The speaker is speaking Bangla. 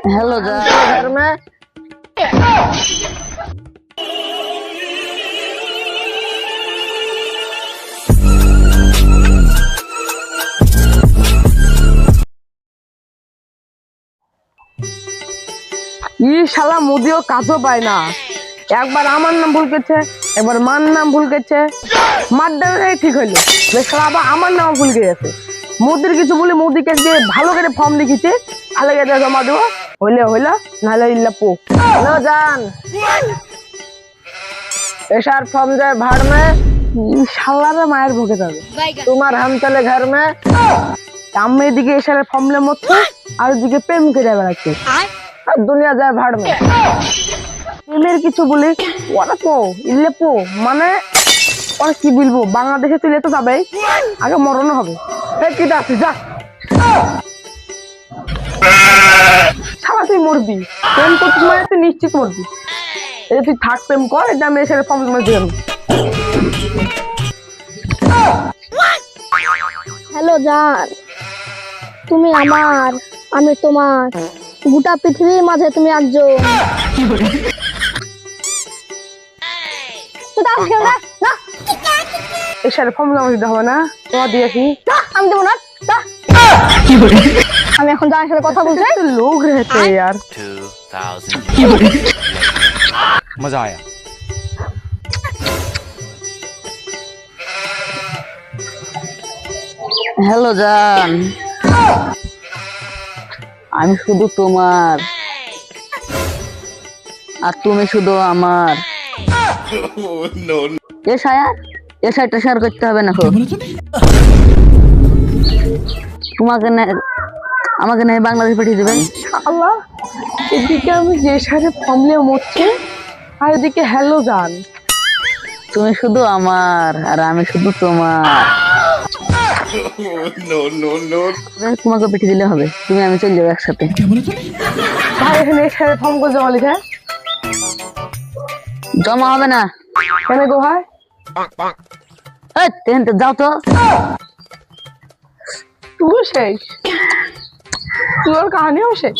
हेलो जा घर में ই শালা মুদিও কাজও পায় না একবার আমার নাম ভুল করছে একবার মার নাম ভুল করছে মার দেওয়াই ঠিক হইলো যে শালা আবার আমার নাম ভুল গেছে মোদির কিছু বলে মোদিকে যে ভালো করে ফর্ম লিখেছে ভালো করে জমা দেবো হইলে হইল নাহলে ইল্লা পো। নো জান। এসার ফর্ম যায় ভাড় মে শালারা মায়ের ভোগে যাবে। তোমার হাম চলে ঘর মে আমি এদিকে এসারে ফর্মলে মতো আর ওদিকে প্রেম কেটে বেড়াচ্ছে আর দুনিয়া যায় ভাড় মে প্রেমের কিছু বলি ওরা পো ইল্লে পো মানে ওরা কি বলব বাংলাদেশে চলে তো যাবে আগে মরণও হবে। কি যা। তুই মরবি। প্রেম করছিস মানে তুই নিশ্চিত মরবি। এই তুই থাক প্রেম কর এটা আমি এসে ফর্ম জমা দিয়ে হ্যালো জান। তুমি আমার আমি তোমার। গোটা পৃথিবীর মাঝে তুমি একজন। তুই এসে ফর্ম জমা দিতে হবে না। তোমার দিয়েছি আমি দেবো না। আমি এখন যার সাথে কথা বলছি। লোক রেতে यार মজা আয়া। হ্যালো জান। আমি শুধু তোমার। আর তুমি শুধু আমার। oh, এ সায়া এ সাইটা শেয়ার করতে হবে না তোমাকে আমাকে নেই বাংলাদেশ পাঠিয়ে দেবেন আল্লাহ এদিকে আমি যে সারে ফর্মলে মরছে আর এদিকে হ্যালো জান। তুমি শুধু আমার আর আমি শুধু তোমার। তোমাকে পিঠিয়ে দিলে হবে। তুমি আমি চলে যাব একসাথে। ভাই এখানে এসে ফর্ম করে জমা লিখে জমা হবে না। কেন গো ভাই? যাও তো। শেষ তুই ওর কাহানিও শেষ